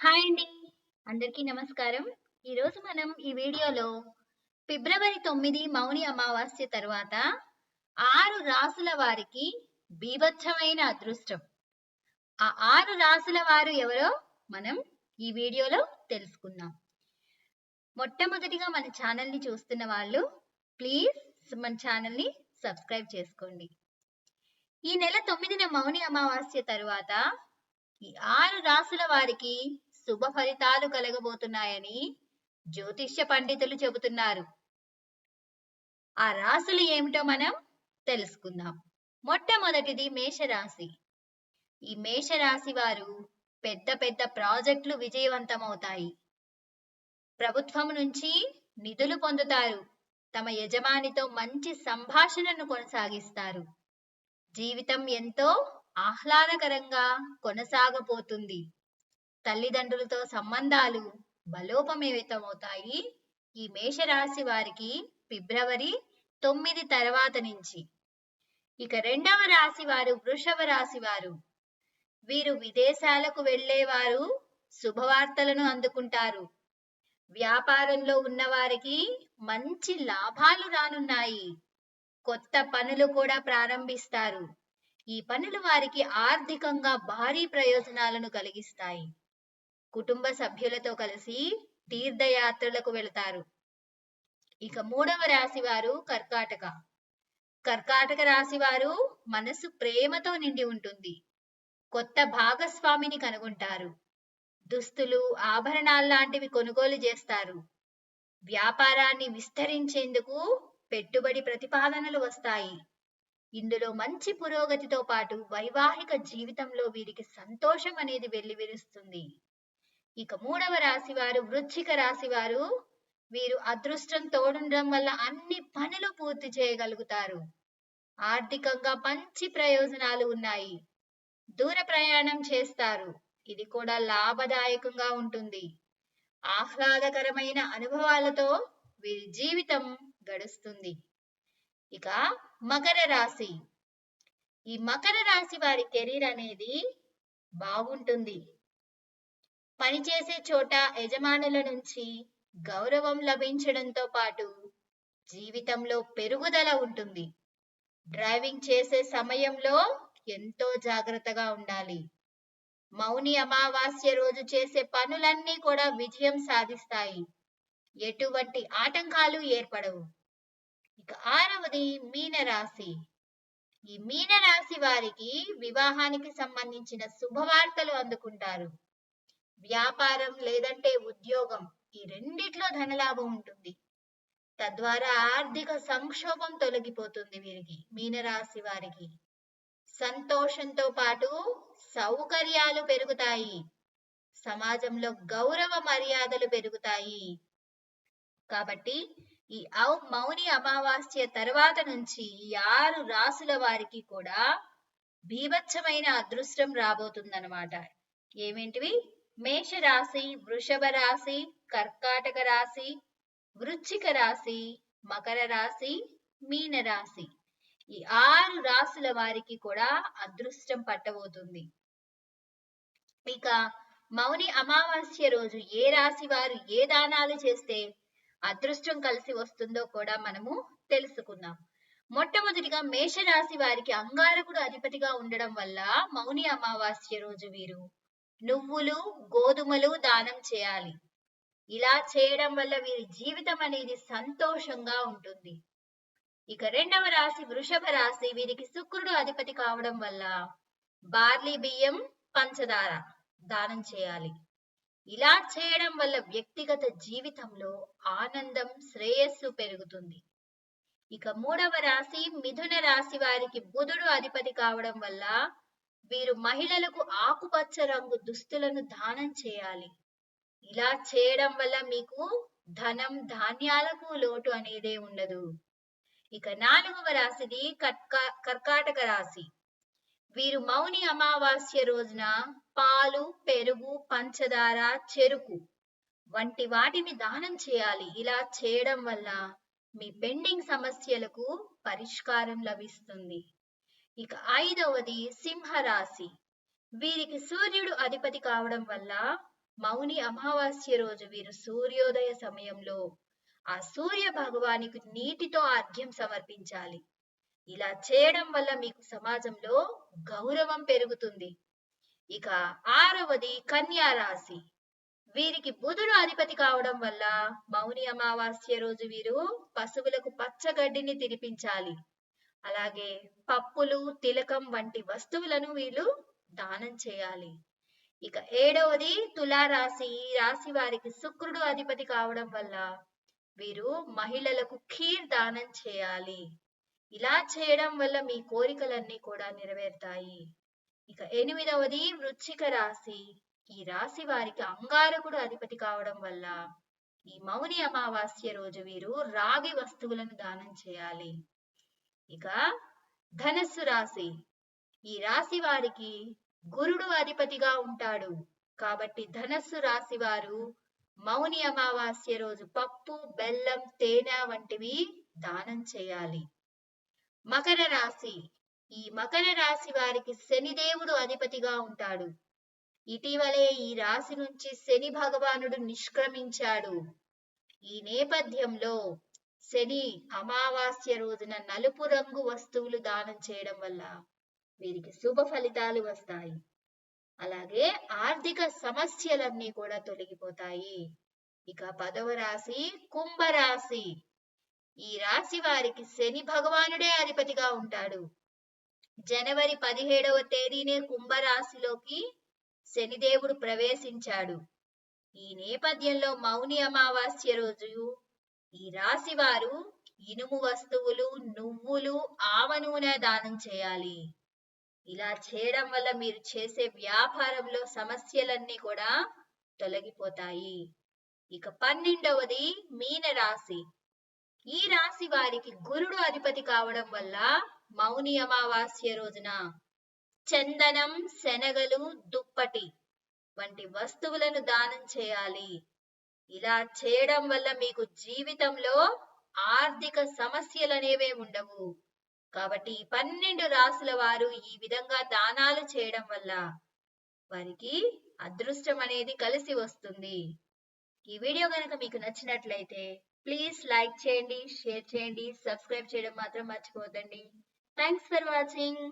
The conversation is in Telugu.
హాయ్ అండి. అందరికీ నమస్కారం. ఈరోజు మనం ఈ వీడియోలో ఫిబ్రవరి తొమ్మిది మౌని అమావాస్య తర్వాత ఆరు రాసుల వారికి బీభత్సమైన అదృష్టం. ఆ ఆరు రాసుల వారు ఎవరో మనం ఈ వీడియోలో తెలుసుకుందాం. మొట్టమొదటిగా మన ఛానల్ని చూస్తున్న వాళ్ళు ప్లీజ్ మన ఛానల్ని సబ్స్క్రైబ్ చేసుకోండి. ఈ నెల తొమ్మిదిన మౌని అమావాస్య తరువాత ఈ ఆరు రాసుల వారికి శుభ ఫలితాలు కలగబోతున్నాయని జ్యోతిష్య పండితులు చెబుతున్నారు. ఆ రాసులు ఏమిటో మనం తెలుసుకుందాం. మొట్టమొదటిది మేషరాశి. ఈ మేషరాశి వారు పెద్ద పెద్ద ప్రాజెక్టులు విజయవంతమవుతాయి. ప్రభుత్వం నుంచి నిధులు పొందుతారు. తమ యజమానితో మంచి సంభాషణను కొనసాగిస్తారు. జీవితం ఎంతో ఆహ్లాదకరంగా కొనసాగబోతుంది. తల్లిదండ్రులతో సంబంధాలు బలోపమేతమవుతాయి ఈ మేషరాశి వారికి ఫిబ్రవరి తొమ్మిది తర్వాత నుంచి. ఇక రెండవ రాశి వారు వృషభ రాశి వారు. వీరు విదేశాలకు వెళ్ళేవారు శుభవార్తలను అందుకుంటారు. వ్యాపారంలో ఉన్నవారికి మంచి లాభాలు రానున్నాయి. కొత్త పనులు కూడా ప్రారంభిస్తారు. ఈ పనులు వారికి ఆర్థికంగా భారీ ప్రయోజనాలను కలిగిస్తాయి. కుటుంబ సభ్యులతో కలిసి తీర్థయాత్రలకు వెళతారు. ఇక మూడవ రాశి వారు కర్కాటక. కర్కాటక రాశి వారు మనసు ప్రేమతో నిండి ఉంటుంది. కొత్త భాగస్వామిని కనుగొంటారు. దుస్తులు ఆభరణాలు లాంటివి కొనుగోలు చేస్తారు. వ్యాపారాన్ని విస్తరించేందుకు పెట్టుబడి ప్రతిపాదనలు వస్తాయి. ఇందులో మంచి పురోగతితో పాటు వైవాహిక జీవితంలో వీరికి సంతోషం అనేది వెల్లివిరుస్తుంది ఇక మూడవ రాశి వారు వృశ్చిక రాశి వారు వీరు అదృష్టం తోడుండడం వల్ల అన్ని పనులు పూర్తి చేయగలుగుతారు. ఆర్థికంగా మంచి ప్రయోజనాలు ఉన్నాయి. దూర ప్రయాణం చేస్తారు. ఇది కూడా లాభదాయకంగా ఉంటుంది. ఆహ్లాదకరమైన అనుభవాలతో వీరి జీవితం గడుస్తుంది. ఇక మకర రాశి. ఈ మకర రాశి వారి కెరీర్ అనేది బాగుంటుంది. పనిచేసే చోట యజమానుల నుంచి గౌరవం లభించడంతో పాటు జీవితంలో పెరుగుదల ఉంటుంది. డ్రైవింగ్ చేసే సమయంలో ఎంతో జాగ్రత్తగా ఉండాలి. మౌని అమావాస్య రోజు చేసే పనులన్నీ కూడా విజయం సాధిస్తాయి. ఎటువంటి ఆటంకాలు ఏర్పడవు. ఇక ఆరవది మీనరాశి. ఈ మీనరాశి వారికి వివాహానికి సంబంధించిన శుభవార్తలు అందుకుంటారు. వ్యాపారం లేదంటే ఉద్యోగం ఈ రెండిట్లో ధనలాభం ఉంటుంది. తద్వారా ఆర్థిక సంక్షోభం తొలగిపోతుంది వీరికి మీనరాశి వారికి. సంతోషంతో పాటు సౌకర్యాలు పెరుగుతాయి. సమాజంలో గౌరవ మర్యాదలు పెరుగుతాయి. కాబట్టి ఈ ఔ మౌని అమావాస్య తర్వాత నుంచి ఈ ఆరు రాసుల వారికి కూడా భీభత్సమైన అదృష్టం రాబోతుందన్నమాట. ఏమేంటివి? మేషరాశి వృషభ రాశి కర్కాటక రాశి వృచ్చిక రాశి మకర రాశి మీన రాశి ఈ ఆరు రాసుల వారికి కూడా అదృష్టం పట్టబోతుంది. ఇక మౌని అమావాస్య రోజు ఏ రాశి వారు ఏ దానాలు చేస్తే అదృష్టం కలిసి వస్తుందో కూడా మనము తెలుసుకుందాం. మొట్టమొదటిగా మేషరాశి వారికి అంగారకుడు అధిపతిగా ఉండడం వల్ల మౌని అమావాస్య రోజు వీరు నువ్వులు గోధుమలు దానం చేయాలి. ఇలా చేయడం వల్ల వీరి జీవితం అనేది సంతోషంగా ఉంటుంది. ఇక రెండవ రాశి వృషభ రాశి వీరికి శుక్రుడు అధిపతి కావడం వల్ల బార్లీ బియ్యం పంచదార దానం చేయాలి. ఇలా చేయడం వల్ల వ్యక్తిగత జీవితంలో ఆనందం శ్రేయస్సు పెరుగుతుంది. ఇక మూడవ రాశి మిథున రాశి వారికి బుధుడు అధిపతి కావడం వల్ల వీరు మహిళలకు ఆకుపచ్చ రంగు దుస్తులను దానం చేయాలి. ఇలా చేయడం వల్ల మీకు ధనం ధాన్యాలకు లోటు అనేదే ఉండదు. ఇక నాలుగవ రాశిది కర్కా కర్కాటక రాశి. వీరు మౌని అమావాస్య రోజున పాలు పెరుగు పంచదార చెరుకు వంటి వాటిని దానం చేయాలి. ఇలా చేయడం వల్ల మీ పెండింగ్ సమస్యలకు పరిష్కారం లభిస్తుంది. ఇక ఐదవది సింహరాశి. వీరికి సూర్యుడు అధిపతి కావడం వల్ల మౌని అమావాస్య రోజు వీరు సూర్యోదయ సమయంలో ఆ సూర్య భగవానికి నీటితో అర్ఘ్యం సమర్పించాలి. ఇలా చేయడం వల్ల మీకు సమాజంలో గౌరవం పెరుగుతుంది. ఇక ఆరవది కన్యా రాశి. వీరికి బుధుడు అధిపతి కావడం వల్ల మౌని అమావాస్య రోజు వీరు పశువులకు పచ్చగడ్డిని తినిపించాలి. అలాగే పప్పులు తిలకం వంటి వస్తువులను వీళ్ళు దానం చేయాలి. ఇక ఏడవది తులారాశి. ఈ రాశి వారికి శుక్రుడు అధిపతి కావడం వల్ల వీరు మహిళలకు ఖీర్ దానం చేయాలి. ఇలా చేయడం వల్ల మీ కోరికలన్నీ కూడా నెరవేరుతాయి. ఇక ఎనిమిదవది వృచ్చిక రాశి. ఈ రాశి వారికి అంగారకుడు అధిపతి కావడం వల్ల ఈ మౌని అమావాస్య రోజు వీరు రాగి వస్తువులను దానం చేయాలి. ఇక ధనస్సు రాశి. ఈ రాశి వారికి గురుడు అధిపతిగా ఉంటాడు. కాబట్టి ధనస్సు రాశి వారు మౌని అమావాస్య రోజు పప్పు బెల్లం తేనె వంటివి దానం చేయాలి. మకర రాశి. ఈ మకర రాశి వారికి శనిదేవుడు అధిపతిగా ఉంటాడు. ఇటీవలే ఈ రాశి నుంచి శని భగవానుడు నిష్క్రమించాడు. ఈ నేపథ్యంలో శని అమావాస్య రోజున నలుపు రంగు వస్తువులు దానం చేయడం వల్ల వీరికి శుభ ఫలితాలు వస్తాయి. అలాగే ఆర్థిక సమస్యలన్నీ కూడా తొలగిపోతాయి. ఇక పదవ రాశి కుంభరాశి. ఈ రాశి వారికి శని భగవానుడే అధిపతిగా ఉంటాడు. జనవరి పదిహేడవ తేదీనే కుంభరాశిలోకి శనిదేవుడు ప్రవేశించాడు. ఈ నేపథ్యంలో మౌని అమావాస్య రోజు. ఈ రాశి వారు ఇనుము వస్తువులు నువ్వులు ఆవ నూనె దానం చేయాలి. ఇలా చేయడం వల్ల మీరు చేసే వ్యాపారంలో సమస్యలన్నీ కూడా తొలగిపోతాయి. ఇక పన్నెండవది మీన రాశి ఈ రాశి వారికి గురుడు అధిపతి కావడం వల్ల మౌని అమావాస్య రోజున చందనం శనగలు దుప్పటి వంటి వస్తువులను దానం చేయాలి. ఇలా చేయడం వల్ల మీకు జీవితంలో ఆర్థిక సమస్యలు అనేవే ఉండవు. కాబట్టి పన్నెండు రాసుల వారు ఈ విధంగా దానాలు చేయడం వల్ల వారికి అదృష్టం అనేది కలిసి వస్తుంది. ఈ వీడియో కనుక మీకు నచ్చినట్లయితే ప్లీజ్ లైక్ చేయండి షేర్ చేయండి సబ్స్క్రైబ్ చేయడం మాత్రం మర్చిపోవద్దండి. Thanks for watching